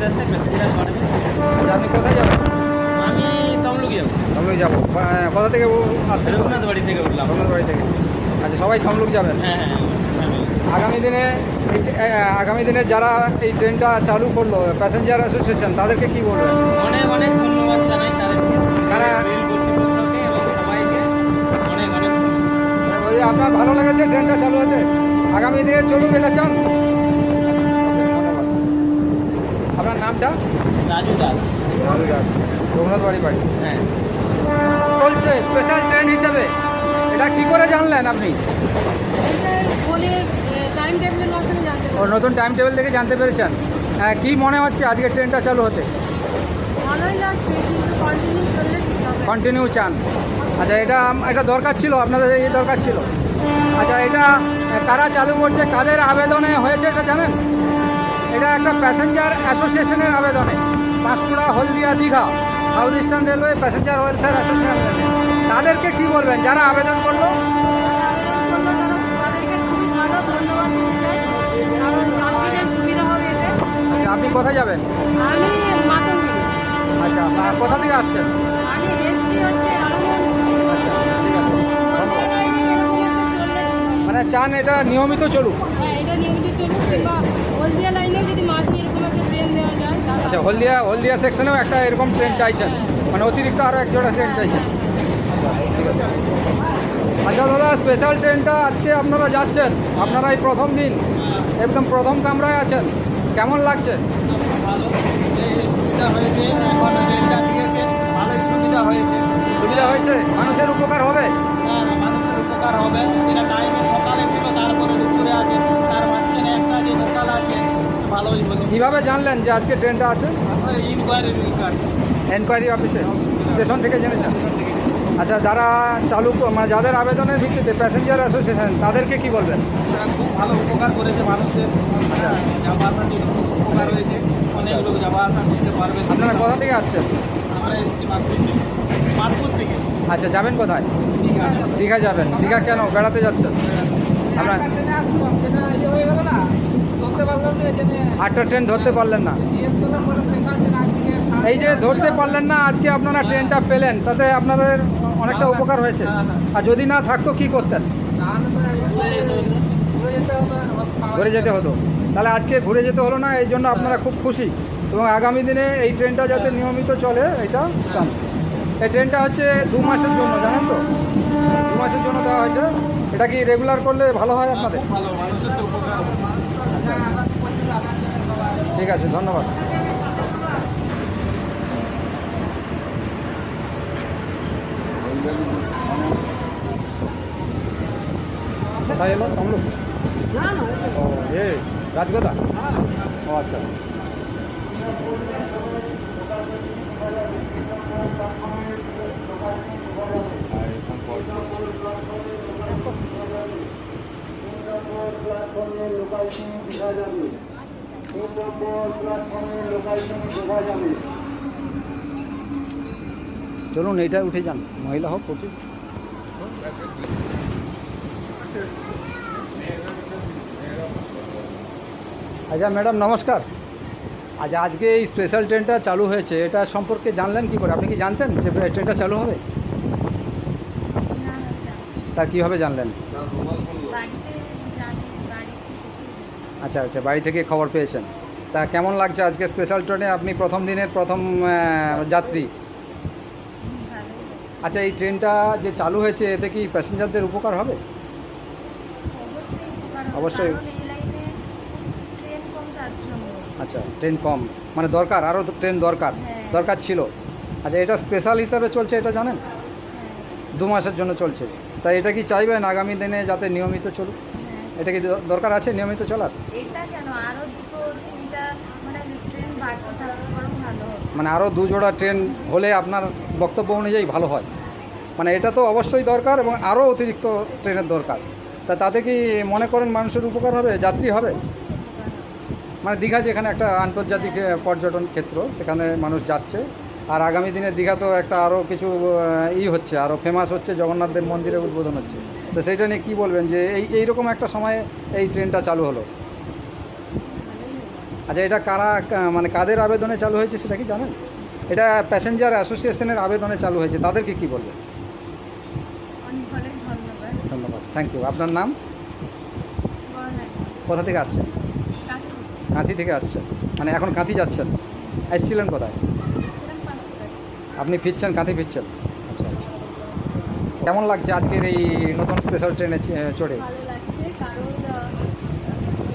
আপনি কোথায় যাবেন আমি তমলুক যাব। তমলুক যাব। কোথা থেকে আসছেন? রঘুনাথ বাড়ি থেকে বাড়ি থেকে। আচ্ছা সবাই তমলুক যাবেন? হ্যাঁ হ্যাঁ আগামী দিনে আগামী দিনে যারা এই ট্রেনটা চালু করল প্যাসেঞ্জার অ্যাসোসিয়েশন তাদেরকে কি বলবেন? অনেক অনেক ধন্যবাদ জানাই তাদেরকে আপনার ভালো লেগেছে ট্রেনটা চালু হতে? আগামী দিনে চলুক এটা চান Okay, ধন্যবাদ আপনার নামটা? রাজু দাস। রাজু দাস। রঘুনাথ বাড়ি বাড়ি। হ্যাঁ। চলছে স্পেশাল ট্রেন হিসেবে। এটা কি করে জানলেন আপনি? ও নতুন টাইম টেবিল থেকে জানতে পেরেছেন। হ্যাঁ কী মনে হচ্ছে আজকে ট্রেনটা চালু হতে? কন্টিনিউ চান। আচ্ছা এটা এটা দরকার ছিল আপনাদের এই দরকার ছিল। আচ্ছা এটা কারা চালু করছে কাদের আবেদনে হয়েছে এটা জানেন? এটা একটা প্যাসেঞ্জার অ্যাসোসিয়েশনের আবেদনে। Panskura, Haldia, Digha south eastern railway passenger welfare association তাদেরকে কি বলবেন? যারা আবেদন করল? আচ্ছা আপনি কোথায় যাবেন? আচ্ছা কোথা থেকে আসছেন? আচ্ছা। মানে চান এটা নিয়মিত চলুক এটা নিয়মিত চলুক কিংবা হলদিয়া লাইনেও যদি মাঝে এরকম একটা ট্রেন দেওয়া যায় তাহলে আচ্ছা হলদিয়া হলদিয়া সেকশনেও একটা এরকম ট্রেন চাইছেন। মানে অতিরিক্ত আরও এক জোড়া ট্রেন চাইছেন। ঠিক আছে। আচ্ছা দাদা স্পেশাল ট্রেনটা আজকে আপনারা যাচ্ছেন। আপনারা এই প্রথম দিন। একদম প্রথম কামরায় আছেন। কেমন লাগছে? সুবিধা হয়েছে। সুবিধা হয়েছে। মানুষের উপকার হবে? হ্যাঁ, মানুষের উপকার হবে। টাইমে সকালে ছিল তারপরে দুপুরে আছে তার মাঝখানে একটা যে লোকাল আছে ভালোই হলো কীভাবে জানলেন যে আজকে ট্রেনটা আছে? এনকোয়ারি অফিসে স্টেশন থেকে জেনেছেন? আচ্ছা যারা চালু মানে যাদের আবেদনের ভিত্তিতে প্যাসেঞ্জার অ্যাসোসিয়েশন তাদেরকে কি বলবেন? খুব ভালো উপকার করেছে মানুষের। আচ্ছা। যাওয়া আসার জন্য খুব উপকার হয়েছে। অনেক লোক যাওয়া আসা করতে পারবে। আপনারা কোথা থেকে আসছেন? আমরা এসেছি মাতপুর থেকে। আচ্ছা যাবেন কোথায়? দীঘা। যাবেন। দীঘা কেন? বেড়াতে যাচ্ছেন? আপনার আটটা ট্রেন ধরতে পারলেন না। এই যে ধরতে পারলেন না আজকে আপনারা ট্রেনটা পেলেন তাতে আপনাদের অনেকটা উপকার হয়েছে। আর যদি না থাকতো কি করতেন? তাহলে যেতে হতো ঘুরে যেতে হতো তাহলে আজকে ঘুরে যেতে হলো না এই জন্য আপনারা খুব খুশি। এবং আগামী দিনে এই ট্রেনটা যাতে নিয়মিত চলে এটা চান। এই ট্রেনটা হচ্ছে দু মাসের জন্য জানেন তো? দু মাসের জন্য দেওয়া হয়েছে। এটা কি রেগুলার করলে ভালো হয় আপনাদের ভালো মানুষের তো উপকার হবে। ঠিক আছে ধন্যবাদ। কোথায় এলো? তমলুক ও এ রাজগোদা? ও আচ্ছা। চলুন এইটা উঠে যান। মহিলা হোক প্রচুর আচ্ছা ম্যাডাম নমস্কার। আচ্ছা আজকে এই স্পেশাল ট্রেনটা চালু হয়েছে। এটা সম্পর্কে জানলেন কি করে? আপনি কি জানতেন যে ট্রেনটা চালু হবে? তা কীভাবে জানলেন? আচ্ছা আচ্ছা বাড়ি থেকে খবর পেয়েছেন। তা কেমন লাগছে আজকে স্পেশাল ট্রেনে আপনি প্রথম দিনের প্রথম যাত্রী। আচ্ছা এই ট্রেনটা যে চালু হয়েছে এতে কি প্যাসেঞ্জারদের উপকার হবে? অবশ্যই আচ্ছা ট্রেন কম। মানে দরকার আরও ট্রেন দরকার। হ্যাঁ। দরকার ছিল। আচ্ছা এটা স্পেশাল হিসাবে চলছে এটা জানেন? হ্যাঁ। দু মাসের জন্য চলছে। তাই এটা কি চাইবেন আগামী দিনে যাতে নিয়মিত চলুক? এটা কি দরকার আছে নিয়মিত চলার? এটা কেন? আরও দুটো তিনটা মানে ট্রেন বাড়তে থাকলে বরং ভালো মানে আরও দু জোড়া ট্রেন হলে আপনার বক্তব্য অনুযায়ী ভালো হয়। মানে এটা তো অবশ্যই দরকার এবং আরও অতিরিক্ত ট্রেনের দরকার। তা তাতে কি মনে করেন মানুষের উপকার হবে? যাত্রী হবে? মানে দীঘা যেখানে একটা আন্তর্জাতিক পর্যটন ক্ষেত্র সেখানে মানুষ যাচ্ছে। আর আগামী দিনে দীঘা তো একটা আরও কিছু ই হচ্ছে আরও ফেমাস হচ্ছে জগন্নাথ দেব মন্দিরের উদ্বোধন হচ্ছে। তো সেইটা নিয়ে কী বলবেন যে এই এইরকম একটা সময়ে এই ট্রেনটা চালু হলো? আচ্ছা এটা কারা মানে কাদের আবেদনে চালু হয়েছে সেটা কি জানেন? এটা প্যাসেঞ্জার অ্যাসোসিয়েশনের আবেদনে চালু হয়েছে তাদেরকে কি বলবে অনেক অনেক ধন্যবাদ। থ্যাংক ইউ আপনার নাম? কোথা থেকে আসছেন? কাঁথি। থেকে আসছেন। মানে এখন কাঁথি যাচ্ছেন? এসছিলেন কোথায়? আপনি ফিরছেন কাঁথি ফিরছেন? আচ্ছা আচ্ছা। কেমন লাগছে আজকের এই নতুন স্পেশাল ট্রেনে চড়ে? ভালো লাগছে কারণ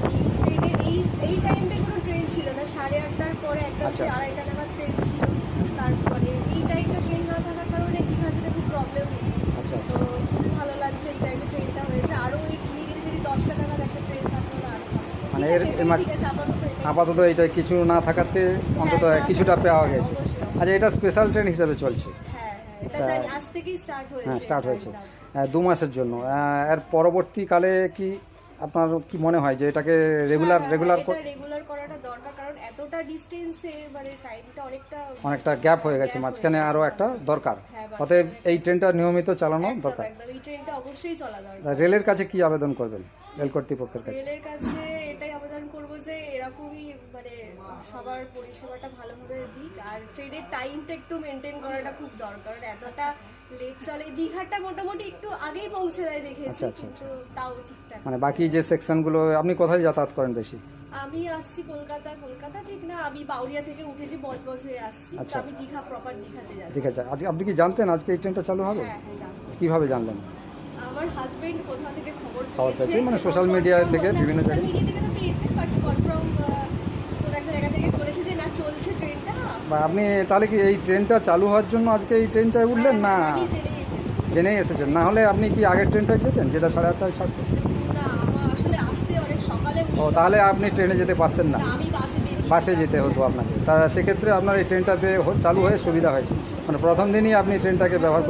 এই ট্রেনের এই এই টাইমটা কোনো ট্রেন ছিল না। সাড়ে আটটার পরে একদম আচ্ছা। আড়াইটা নাগাদ ট্রেন ছিল। তারপরে এই টাইমটা ট্রেন না থাকার কারণে দীঘা যেতে খুব প্রবলেম আচ্ছা তো আচ্ছা খুবই ভালো লাগছে এই টাইমে ট্রেনটা হয়েছে। আরও এই মিডিলে যদি দশটা নাগাদ একটা ট্রেন থাকতো না আরও ভালো। হতো। মানে ঠিক এর- আছে, এর মাঝ- ঠিক আছে আপাতত এটাই। আপাতত এটা কিছু না থাকাতে অন্তত হ্যাঁ, কিছুটা পাওয়া গেছে। অবশ্যই। আচ্ছা এটা স্পেশাল ট্রেন হিসাবে চলছে। হ্যাঁ হ্যাঁ। স্টার্ট হয়েছে হ্যাঁ দু মাসের জন্য। এর পরবর্তীকালে কি আপনার কি মনে হয় যে এটাকে রেগুলার রেগুলার রেগুলার করাটা দরকার কারণ এতটা ডিস্টেন্সে মানে টাইমটা অনেকটা অনেকটা গ্যাপ হয়ে গেছে মাঝখানে আরও একটা দরকার। হ্যাঁ, অতএব এই ট্রেনটা নিয়মিত চালানো দরকার। একদম এই ট্রেনটা অবশ্যই চলা দরকার। রেলের কাছে কি আবেদন করবেন রেল কর্তৃপক্ষের কাছে? রেলের কাছে এটাই আবেদন করব যে এরকমই মানে সবার পরিষেবাটা ভালোভাবে দিক আর ট্রেনের টাইমটা একটু মেনটেন করাটা খুব দরকার। এতটা লেট চলে দীঘাটা মোটামুটি একটু আগেই পৌঁছে দেয় দেখেছি আচ্ছা, আচ্ছা, কিন্তু তাও ঠিকঠাক মানে বাকি যে সেকশনগুলো আপনি কোথায় যাতায়াত করেন বেশি? আমি আসছি কলকাতা কলকাতা ঠিক না আমি বাউরিয়া থেকে উঠেছি বজবজ হয়ে আসছি তো আচ্ছা। আমি দীঘা প্রপার দীঘাতে যাচ্ছি। আছে আজকে আপনি কি জানতেন আজকে এই ট্রেনটা চালু হবে? হ্যাঁ হ্যাঁ। কীভাবে জানলেন? আমার হাজবেন্ড কোথা থেকে খবর খবর পেয়েছে পেয়েছে, মানে social media থেকে বিভিন্ন সোশ্যাল? মিডিয়া থেকে তো পেয়েছে বাট কনফার্ম কোন একটা জায়গা থেকে করেছে যে না চলছে ট্রেনটা আপনি তাহলে কি এই ট্রেনটা চালু হওয়ার জন্য আজকে এই ট্রেনটায় উঠলেন? না। হ্যাঁ, জেনে জেনেই এসেছেন। না হলে আপনি কি আগের ট্রেনটায় যেতেন যেটা সাড়ে আটটায় ছাড়তো? না আমার আসলে আসতে অনেক সকালে ও তাহলে আপনি ট্রেনে যেতে পারতেন না। না, বাসে যেতে হতো আপনাকে। তা সেক্ষেত্রে আপনার এই ট্রেনটাতে চালু হয়ে সুবিধা হয়েছে। মানে প্রথম দিনই আপনি ট্রেনটাকে ব্যবহার